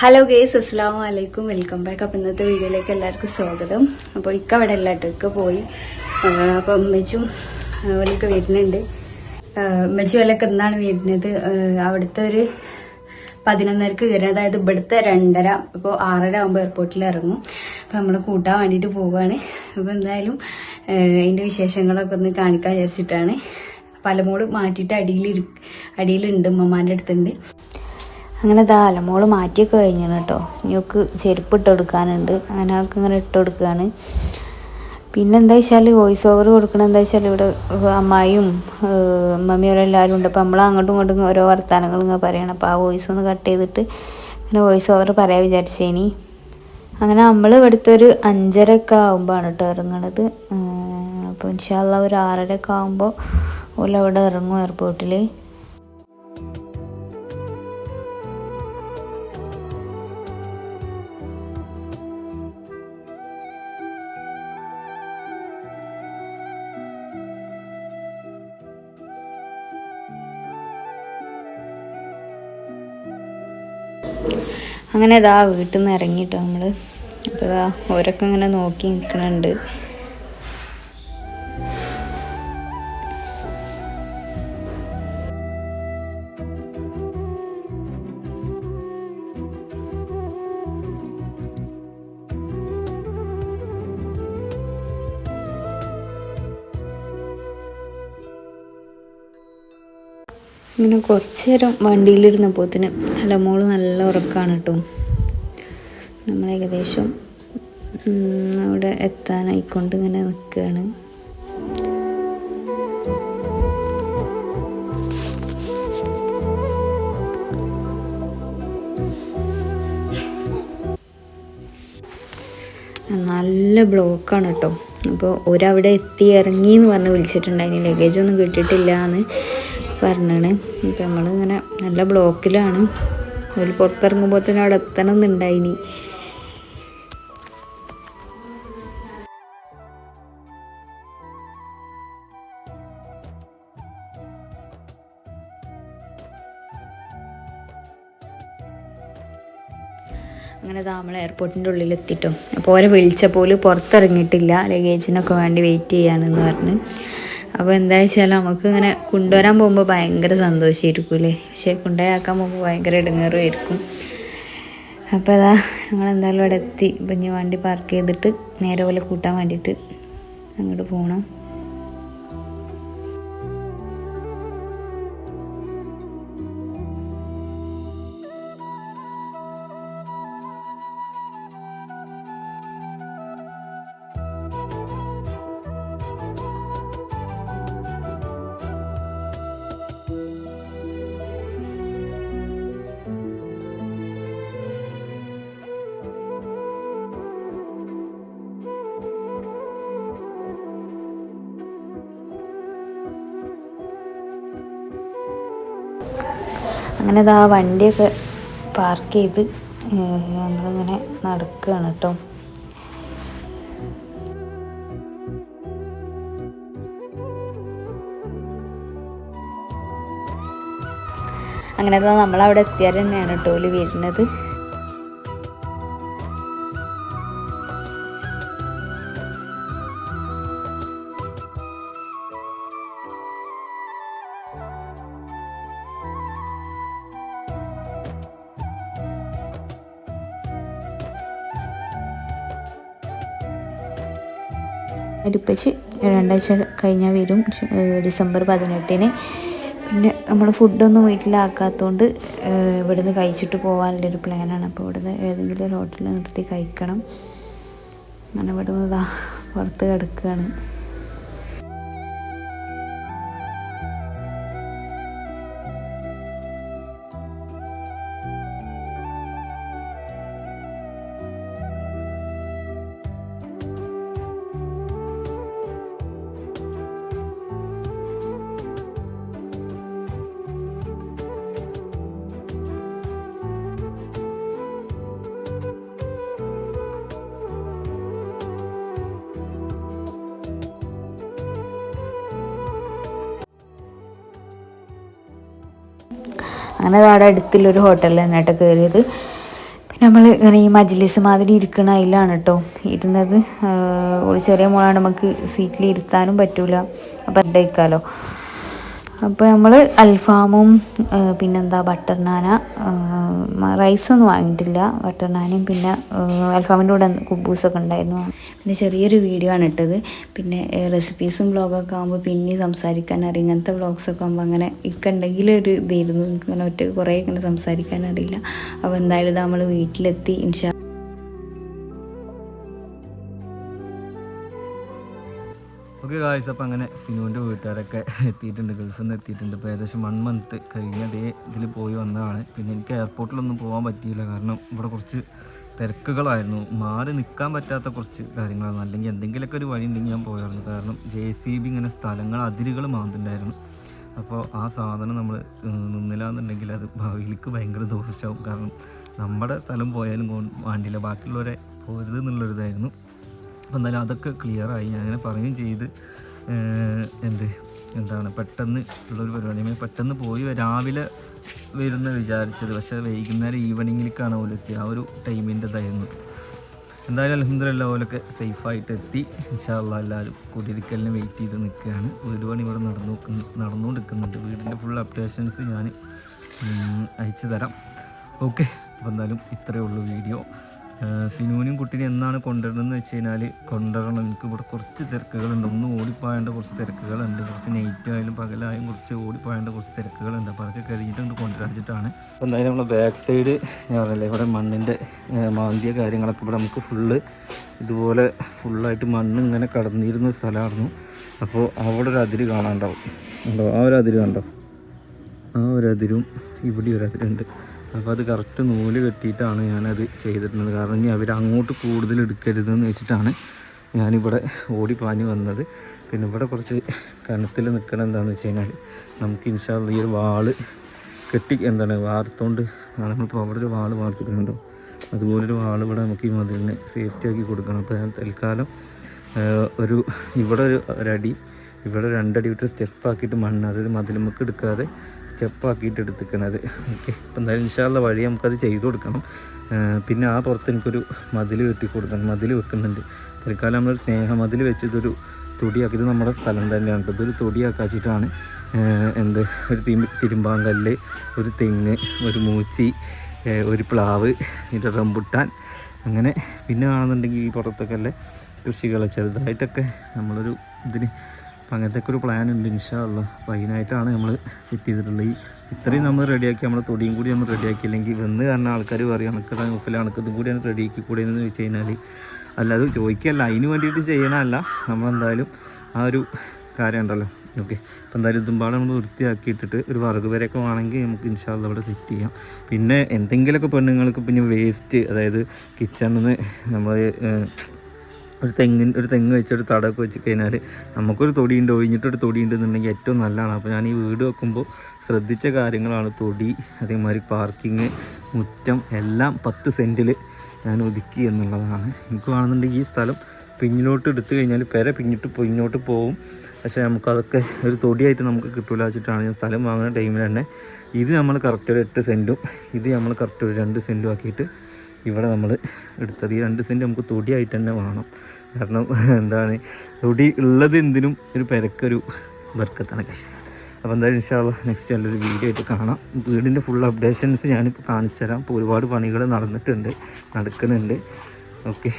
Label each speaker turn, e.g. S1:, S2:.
S1: Hello guys അസ്സാം വലൈക്കും welcome back അപ്പം ഇന്നത്തെ വീഡിയോയിലേക്ക് എല്ലാവർക്കും സ്വാഗതം. അപ്പോൾ ഇക്ക അവിടെ അല്ല കേട്ടോ. ഇക്ക പോയി. അപ്പം അമ്മച്ചും അവരൊക്കെ വരുന്നുണ്ട്. അമ്മച്ചും അല്ലൊക്കെ എന്നാണ് വരുന്നത്. അവിടുത്തെ ഒരു പതിനൊന്നരക്ക് കയറി അതായത് ഇവിടുത്തെ രണ്ടര ഇപ്പോൾ ആറര ആകുമ്പോൾ എയർപോർട്ടിൽ ഇറങ്ങും. അപ്പോൾ നമ്മൾ കൂട്ടാൻ വേണ്ടിയിട്ട് പോവുകയാണ് അപ്പോൾ എന്തായാലും അതിന്റെ വിശേഷങ്ങളൊക്കെ ഒന്ന് കാണിക്കാൻ വിചാരിച്ചിട്ടാണ്. പലമോട് മാറ്റിയിട്ട് അടിയിൽ അടിയിലുണ്ട് ഉമ്മമാന്റെ അടുത്തുണ്ട്. അങ്ങനെ ദാ അലമോൾ മാറ്റിയൊക്കെ കഴിഞ്ഞാണ് കേട്ടോ. ഇനിയൊക്കെ ചെരുപ്പ് ഇട്ട് കൊടുക്കാനുണ്ട്. അങ്ങനെ അവൾക്ക് ഇങ്ങനെ ഇട്ട് കൊടുക്കുകയാണ് പിന്നെ എന്താ വെച്ചാൽ വോയിസ് ഓവർ കൊടുക്കണം എന്താ വെച്ചാൽ ഇവിടെ അമ്മായിയും മമ്മിയും എല്ലാവരും ഉണ്ട്. അപ്പോൾ നമ്മൾ അങ്ങോട്ടും ഇങ്ങോട്ടും ഓരോ വർത്തമാനങ്ങൾ ഇങ്ങനെ പറയണം. അപ്പോൾ ആ വോയിസ് ഒന്ന് കട്ട് ചെയ്തിട്ട് അങ്ങനെ വോയിസ് ഓവർ പറയാൻ വിചാരിച്ചേനി. അങ്ങനെ നമ്മൾ ഇവിടുത്തെ ഒരു അഞ്ചരയൊക്കെ ആകുമ്പോഴാണ് കേട്ടോ ഇറങ്ങണത്. അപ്പോൾ ഇൻഷാല്ല ഒരു ആറരയൊക്കെ ആകുമ്പോൾ ഓല അവിടെ ഇറങ്ങും എയർപോർട്ടിൽ അങ്ങനെ ഇതാ വീട്ടിൽ നിന്ന് ഇറങ്ങിയിട്ടോ നമ്മൾ അപ്പോൾ ഇതാ ഓരൊക്കെ ഇങ്ങനെ നോക്കി നിൽക്കണുണ്ട് ഇങ്ങനെ കുറച്ച് നേരം വണ്ടിയിലിരുന്നപ്പോത്തിന് അലമോൾ നല്ല ഉറക്കമാണ് കേട്ടോ. നമ്മൾ ഏകദേശം അവിടെ എത്താനായിക്കൊണ്ട് ഇങ്ങനെ നിൽക്കുകയാണ് നല്ല ബ്ലോക്കാണ് കേട്ടോ. അപ്പോൾ ഒരവിടെ എത്തി ഇറങ്ങി എന്ന് പറഞ്ഞ് വിളിച്ചിട്ടുണ്ടായിരുന്നു ലഗേജ് ഒന്നും കിട്ടിയിട്ടില്ല എന്ന് പറഞ്ഞാണ്. ഇപ്പം നമ്മളിങ്ങനെ നല്ല ബ്ലോക്കിലാണ്. ഒരു പുറത്തിറങ്ങുമ്പോൾ തന്നെ അവിടെ എത്തണം എന്നുണ്ടായിനി അങ്ങനെ നമ്മൾ എയർപോർട്ടിന്റെ ഉള്ളിൽ എത്തിട്ടോ. അപ്പോൾ ഓരെ വിളിച്ചപ്പോൾ പുറത്തിറങ്ങിയിട്ടില്ല. ലഗേജിനൊക്കെ വേണ്ടി വെയിറ്റ് ചെയ്യാനെന്ന് പറഞ്ഞ്. അപ്പോൾ എന്താ വെച്ചാൽ നമുക്ക് ഇങ്ങനെ കൊണ്ടുവരാൻ പോകുമ്പോൾ ഭയങ്കര സന്തോഷമായിരിക്കൂലേ പക്ഷേ കൊണ്ടുപോയാക്കാൻ പോകുമ്പോൾ ഭയങ്കര ഇടങ്ങേറുമായിരിക്കും അപ്പോൾ അതാ ഞങ്ങൾ എന്തായാലും അവിടെ എത്തി ഇപ്പം ഞാൻ വണ്ടി പാർക്ക് ചെയ്തിട്ട് നേരെ പോലെ കൂട്ടാൻ വേണ്ടിയിട്ട് അങ്ങോട്ട് പോകണം അങ്ങനെ ഇതാ വണ്ടിയൊക്കെ പാർക്ക് ചെയ്ത് നമ്മളിങ്ങനെ നടക്കുകയാണ് കേട്ടോ അങ്ങനെ നമ്മൾ നമ്മളവിടെ എത്തിയാൽ തന്നെയാണ് കേട്ടോ ഓൽ വരുന്നത്. അടുപ്പിച്ച് രണ്ടാഴ്ച കഴിഞ്ഞാൽ വരും ഡിസംബർ പതിനെട്ടിന്. പിന്നെ നമ്മൾ ഫുഡൊന്നും വീട്ടിലാക്കാത്തതുകൊണ്ട് ഇവിടുന്ന് കഴിച്ചിട്ട് പോകാനുള്ളൊരു പ്ലാനാണ്. അപ്പോൾ ഇവിടുന്ന് ഏതെങ്കിലും ഒരു ഹോട്ടലിൽ നിർത്തി കഴിക്കണം. അങ്ങനെ ഇവിടുന്ന് പുറത്ത് കിടക്കുകയാണ് അങ്ങനെ അവിടെ അടുത്തുള്ളൊരു ഹോട്ടലിൽ തന്നെ കേട്ടോ കയറിയത് പിന്നെ
S2: നമ്മൾ ഇങ്ങനെ ഈ മജ്ലിസ് മാതിരി ഇരിക്കണ അതിലാണ് കേട്ടോ ഇരുന്നത്. ഒരു ചെറിയ മോളാണ് നമുക്ക് സീറ്റിൽ ഇരുത്താനും പറ്റൂല. അപ്പം ഉണ്ടായിക്കാലോ അപ്പോൾ നമ്മൾ അൽഫാമും പിന്നെന്താ ബട്ടർ നാന റൈസൊന്നും വാങ്ങിയിട്ടില്ല. ബട്ടർ നാനയും പിന്നെ അൽഫാമിന്റെ കൂടെ കുബൂസൊക്കെ ഉണ്ടായിരുന്നു. പിന്നെ ചെറിയൊരു വീഡിയോ ആണ് ഇട്ടത്. പിന്നെ റെസിപ്പീസും വ്ളോഗൊക്കെ ആകുമ്പോൾ പിന്നെ സംസാരിക്കാൻ അറിയാം ഇങ്ങനത്തെ വ്ളോഗ്സൊക്കെ ആകുമ്പോൾ അങ്ങനെ ഇക്ക ഉണ്ടെങ്കിൽ ഒരു ഇതായിരുന്നു. ഇങ്ങനെ ഒറ്റ കുറേ ഇങ്ങനെ സംസാരിക്കാൻ അറിയില്ല. അപ്പോൾ എന്തായാലും ഇത് നമ്മൾ വീട്ടിലെത്തി ഇൻഷാ
S3: ഓക്കെ ഗായ്സ് അപ്പം അങ്ങനെ സിനുവിന്റെ വീട്ടുകാരൊക്കെ എത്തിയിട്ടുണ്ട്. ഗൾഫിൽ നിന്ന് എത്തിയിട്ടുണ്ട്. ഇപ്പോൾ ഏകദേശം വൺ മന്ത് കഴിഞ്ഞ അതേ ഇതിൽ പോയി വന്നതാണ്. പിന്നെ എനിക്ക് എയർപോർട്ടിലൊന്നും പോകാൻ പറ്റിയില്ല. കാരണം ഇവിടെ കുറച്ച് തിരക്കുകളായിരുന്നു. മാറി നിൽക്കാൻ പറ്റാത്ത കുറച്ച് കാര്യങ്ങളായിരുന്നു. അല്ലെങ്കിൽ എന്തെങ്കിലുമൊക്കെ ഒരു വഴി ഉണ്ടെങ്കിൽ ഞാൻ പോയായിരുന്നു. കാരണം ജെ സി ബി ഇങ്ങനെ സ്ഥലങ്ങൾ അതിരുകൾ മാന്തുണ്ടായിരുന്നു അപ്പോൾ ആ സാധനം നമ്മൾ നിന്നില്ലാന്നുണ്ടെങ്കിൽ അത് ഭാവിയിലേക്ക് ഭയങ്കര ദോഷമാവും കാരണം നമ്മുടെ സ്ഥലം പോയാലും വേണ്ടിയില്ല. ബാക്കിയുള്ളവരെ പോരുത് എന്നുള്ളൊരിതായിരുന്നു. അപ്പോൾ എന്തായാലും അതൊക്കെ ക്ലിയറായി ഞാനങ്ങനെ പറയുകയും ചെയ്ത്. എന്ത്? എന്താണ്? പെട്ടെന്ന് ഉള്ളൊരു പരിപാടി. പെട്ടെന്ന് പോയി രാവിലെ വരുന്ന വിചാരിച്ചത്. പക്ഷേ വൈകുന്നേരം ഈവനിങ്ങിലേക്കാണ് ഓലെത്തി. ആ ഒരു ടൈമിന്റെ ഇതായിരുന്നു. എന്തായാലും അലഹമ്മദില്ല ഓലൊക്കെ സേഫായിട്ട് എത്തി. ഇൻഷാല്ല എല്ലാവരും കുടിയിരിക്കലിന് വെയിറ്റ് ചെയ്ത് നിൽക്കുകയാണ്. വീട് പണി ഇവിടെ നടന്നു നടന്നുകൊണ്ടിരിക്കുന്നുണ്ട്. വീടിന്റെ ഫുൾ അപ്ഡേഷൻസ് ഞാൻ അയച്ചു തരാം ഓക്കെ അപ്പോൾ എന്തായാലും ഇത്രയേ ഉള്ളൂ വീഡിയോ. സിനുവിനും കുട്ടീനെ എന്നാണ് കൊണ്ടുവരണമെന്ന് വെച്ച് കഴിഞ്ഞാൽ കൊണ്ടുവരണം. എനിക്ക് ഇവിടെ കുറച്ച് തിരക്കുകളുണ്ട്. ഒന്ന് ഓടിപ്പോയേണ്ട കുറച്ച് തിരക്കുകളുണ്ട്. കുറച്ച് നൈറ്റ് ആയാലും പകലായാലും കുറച്ച് ഓടിപ്പോയേണ്ട കുറച്ച് തിരക്കുകളുണ്ട്. അപ്പോൾ അതൊക്കെ കഴിഞ്ഞിട്ട് കൊണ്ട് കൊണ്ടുവരാച്ചിട്ടാണ് അപ്പോൾ എന്തായാലും നമ്മുടെ ബാക്ക് സൈഡ് ഞാൻ പറഞ്ഞില്ലേ ഇവിടെ മണ്ണിന്റെ മാന്തിയ കാര്യങ്ങളൊക്കെ ഇവിടെ നമുക്ക് ഫുള്ള് ഇതുപോലെ ഫുള്ളായിട്ട് മണ്ണ് ഇങ്ങനെ കടന്നിരുന്ന സ്ഥലമായിരുന്നു. അപ്പോൾ അവിടെ ഒരു അതിര് കാണാണ്ടാവും ഉണ്ടോ ആ ഒരു അതിര് കണ്ടോ? ആ ഒരു അതിരും ഇവിടെ ഒരു അതിരുണ്ട്. അപ്പോൾ അത് കറക്റ്റ് നൂൽ കെട്ടിയിട്ടാണ് ഞാനത് ചെയ്തിട്ടുള്ളത് കാരണം ഇനി അവർ അങ്ങോട്ട് കൂടുതൽ എടുക്കരുതെന്ന് വെച്ചിട്ടാണ് ഞാനിവിടെ ഓടിപ്പാഞ്ഞ് വന്നത്. പിന്നെ ഇവിടെ കുറച്ച് കനത്തിൽ നിൽക്കണം എന്താണെന്ന് വെച്ച് കഴിഞ്ഞാൽ നമുക്ക് ഇൻഷാ ഈ ഒരു വാൾ കെട്ടി എന്താണ് വാർത്തോണ്ട് നമ്മളിപ്പോൾ അവിടെ ഒരു വാൾ വാർത്തിട്ടുണ്ടോ. അതുപോലൊരു വാൾ ഇവിടെ നമുക്ക് ഈ മതിലിനെ സേഫ്റ്റി ആക്കി കൊടുക്കണം. അപ്പോൾ ഞാൻ തൽക്കാലം ഒരു ഇവിടെ ഒരു ഒരടി ഇവിടെ രണ്ടടി വിട്ട് സ്റ്റെപ്പ് ആക്കിയിട്ട് മണ്ണ് അതായത് മതിലുമുക്ക് എടുക്കാതെ സ്റ്റെപ്പ് ആക്കിയിട്ട് എടുത്തിക്കണത്. ഓക്കെ. അപ്പം എന്തായാലും ഇൻഷാല്ല വഴി നമുക്കത് ചെയ്തു കൊടുക്കണം. പിന്നെ ആ പുറത്ത് എനിക്കൊരു മതിൽ കെട്ടി കൊടുക്കണം. മതിൽ വെക്കുന്നുണ്ട്. തൽക്കാലം നമ്മൾ സ്നേഹമതിൽ വെച്ചിതൊരു തൊടിയാക്കി. ഇത് നമ്മുടെ സ്ഥലം തന്നെയാണ്. ഇതൊരു തൊടിയാക്കാച്ചിട്ടാണ് എന്ത് ഒരു തിരുമ്പ തിരുമ്പാങ്കല്ല് ഒരു തെങ്ങ് ഒരു മൂച്ചി ഒരു പ്ലാവ് ഇതിന്റെ റംബുട്ടാൻ അങ്ങനെ പിന്നെ കാണുന്നുണ്ടെങ്കിൽ ഈ പുറത്തൊക്കെ അല്ലേ കൃഷികൾ ചെറുതായിട്ടൊക്കെ നമ്മളൊരു ഇതിന് അപ്പം അങ്ങനത്തെ ഒരു പ്ലാൻ ഉണ്ട് ഇൻഷാള്ള അപ്പോൾ അതിനായിട്ടാണ് നമ്മൾ സെറ്റ് ചെയ്തിട്ടുള്ളത്. ഈ ഇത്രയും നമ്മൾ റെഡിയാക്കി നമ്മൾ തൊടിയും കൂടി നമ്മൾ റെഡിയാക്കിയില്ലെങ്കിൽ വന്ന് കാരണം ആൾക്കാർ പറയും അണക്കട കൂടി അണക്കതും റെഡി റെഡിയാക്കി കൂടെ എന്ന് വെച്ച് കഴിഞ്ഞാൽ അല്ലാതെ ചോദിക്കല്ല. അതിന് വേണ്ടിയിട്ട് ചെയ്യണമല്ല നമ്മളെന്തായാലും ആ ഒരു കാര്യം ഉണ്ടല്ലോ ഓക്കെ. അപ്പോൾ എന്തായാലും ഇതുമ്പാടെ നമ്മൾ വൃത്തിയാക്കിയിട്ടിട്ട് ഒരു വർഗ വരെയൊക്കെ വേണമെങ്കിൽ നമുക്ക് ഇൻഷാല്ല അവിടെ സെറ്റ് ചെയ്യാം. പിന്നെ എന്തെങ്കിലുമൊക്കെ പെണ്ണുങ്ങൾക്ക് പിന്നെ വേസ്റ്റ് അതായത് കിച്ചണിൽ നിന്ന് നമ്മൾ ഒരു തെങ്ങിൻ ഒരു തെങ്ങ് വെച്ചൊരു തടമൊക്കെ വെച്ച് കഴിഞ്ഞാൽ നമുക്കൊരു തൊടിയുണ്ട് ഒഴിഞ്ഞിട്ടൊരു തൊടി ഉണ്ടെന്നുണ്ടെങ്കിൽ ഏറ്റവും നല്ലതാണ്. അപ്പോൾ ഞാൻ ഈ വീട് വെക്കുമ്പോൾ ശ്രദ്ധിച്ച കാര്യങ്ങളാണ് തൊടി അതേമാതിരി പാർക്കിങ് മുറ്റം എല്ലാം പത്ത് സെന്റിൽ ഞാൻ ഒതുക്കി എന്നുള്ളതാണ്. എനിക്ക് വേണമെന്നുണ്ടെങ്കിൽ ഈ സ്ഥലം പിന്നിലോട്ട് എടുത്തു കഴിഞ്ഞാൽ പെര പിന്നിട്ട് പിന്നോട്ട് പോവും. പക്ഷേ നമുക്കതൊക്കെ ഒരു തൊടിയായിട്ട് നമുക്ക് കിട്ടൂല വെച്ചിട്ടാണ് ഞാൻ സ്ഥലം വാങ്ങുന്ന ടൈമിൽ തന്നെ. ഇത് നമ്മൾ കറക്റ്റ് ഒരു എട്ട് സെന്റും ഇത് നമ്മൾ കറക്റ്റ് ഒരു രണ്ട് സെന്റും ആക്കിയിട്ട് ഇവിടെ നമ്മൾ എടുത്തത്. ഈ രണ്ട് സെന്റ് നമുക്ക് തൊടിയായിട്ട് തന്നെ വേണം. കാരണം എന്താണ് തൊടി ഉള്ളത് എന്തിനും ഒരു പെരക്കൊരു ബർക്കത്താണ് കൈസ് അപ്പോൾ എന്തായാലും ഇൻഷാല്ല നെക്സ്റ്റ് നല്ലൊരു വീഡിയോ ആയിട്ട് കാണാം. വീടിന്റെ ഫുൾ അപ്ഡേഷൻസ് ഞാനിപ്പോൾ കാണിച്ചു തരാം ഇപ്പോൾ ഒരുപാട് പണികൾ നടന്നിട്ടുണ്ട് നടക്കുന്നുണ്ട്. ഓക്കെ